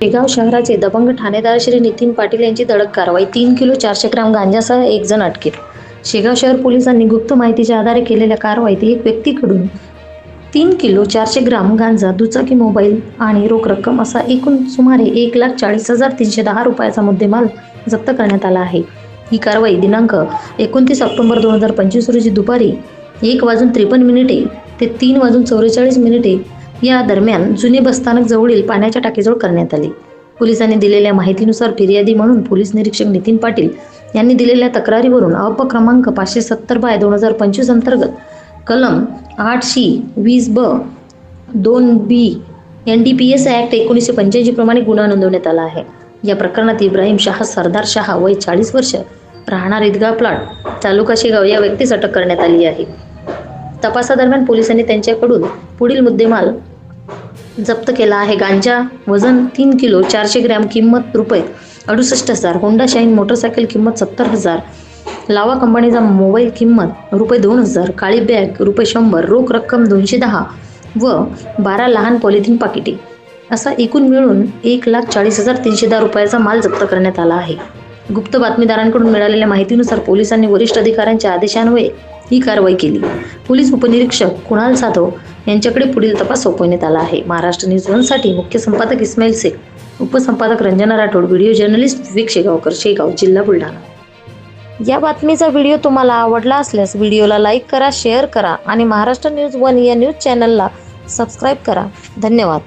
शेगाव शहराचे दबंग ठाणेदार श्री नितीन पाटील यांची धडक कारवाई. तीन किलो चारशे ग्राम गांजासह एक जण अटकेत. शेगाव शहर पोलिसांनी गुप्त माहितीच्या आधारे केलेल्या कारवाईत एक व्यक्तीकडून तीन किलो चारशे ग्राम गांजा दुचाकी मोबाईल आणि रोख रक्कम असा एकूण सुमारे एक लाख चाळीस हजार तीनशे दहा रुपयाचा मुद्देमाल जप्त करण्यात आला आहे. ही कारवाई दिनांक एकोणतीस ऑक्टोबर दोन हजार पंचवीस रोजी दुपारी एक वाजून त्रेपन्न मिनिटे ते तीन वाजून चौवेचाळीस मिनिटे या दरम्यान जुने बसस्थानक जवळील पाण्याच्या टाकीजवळ करण्यात आली. पोलिसांनी दिलेल्या माहितीनुसार फिर्यादी म्हणून पोलीस निरीक्षक नितीन पाटील यांनी दिलेल्या तक्रारीवरून अप क्रमांक पाचशे सत्तर बाय दोन हजार पंचवीस अंतर्गत कलम आठ शी वीस ब दोन B N D P S act एकोणीसशे पंच्याऐंशी प्रमाणे गुन्हा नोंदवण्यात आला आहे. या प्रकरणात इब्राहिम शाह सरदार शाह वय चाळीस वर्ष राहणार ईदगाह प्लॉट तालुका शेगाव या व्यक्तीस अटक करण्यात आली आहे. तपासादरम्यान पोलिसांनी त्यांच्याकडून पुढील मुद्देमाल जप्त केला आहे. गांजा वजन तीन किलो चारशे ग्रॅम किंमत रुपये. अडुसष्ट हजार. होंडा शाईन मोटरसायकल किंमत सत्तर हजार. लावा कंपनीचा मोबाईल किंमत रुपये दोन हजार. काळी बॅग रुपये शंभर. रोख रक्कम दोनशे दहा व बारा लहान पॉलिथिन पाकिटे. असा एकूण मिळून एक लाख चाळीस हजार तीनशे दहा रुपयाचा माल जप्त करण्यात आला आहे. गुप्त बातमीदारांकडून मिळालेल्या माहितीनुसार पोलिसांनी वरिष्ठ अधिकाऱ्यांच्या आदेशान्वये ही कारवाई केली. पोलीस उपनिरीक्षक कुणाल साधव यांच्याकडे पुढील तपास सोपवण्यात आला आहे. महाराष्ट्र न्यूज वनसाठी मुख्य संपादक इस्माईल शेख उपसंपादक रंजना राठोड व्हिडिओ जर्नलिस्ट विवेक शेगावकर शेगाव जिल्हा बुलढाणा. या बातमीचा व्हिडिओ तुम्हाला आवडला असल्यास व्हिडिओला लाईक करा शेअर करा आणि महाराष्ट्र न्यूज वन या न्यूज चॅनलला सबस्क्राईब करा. धन्यवाद.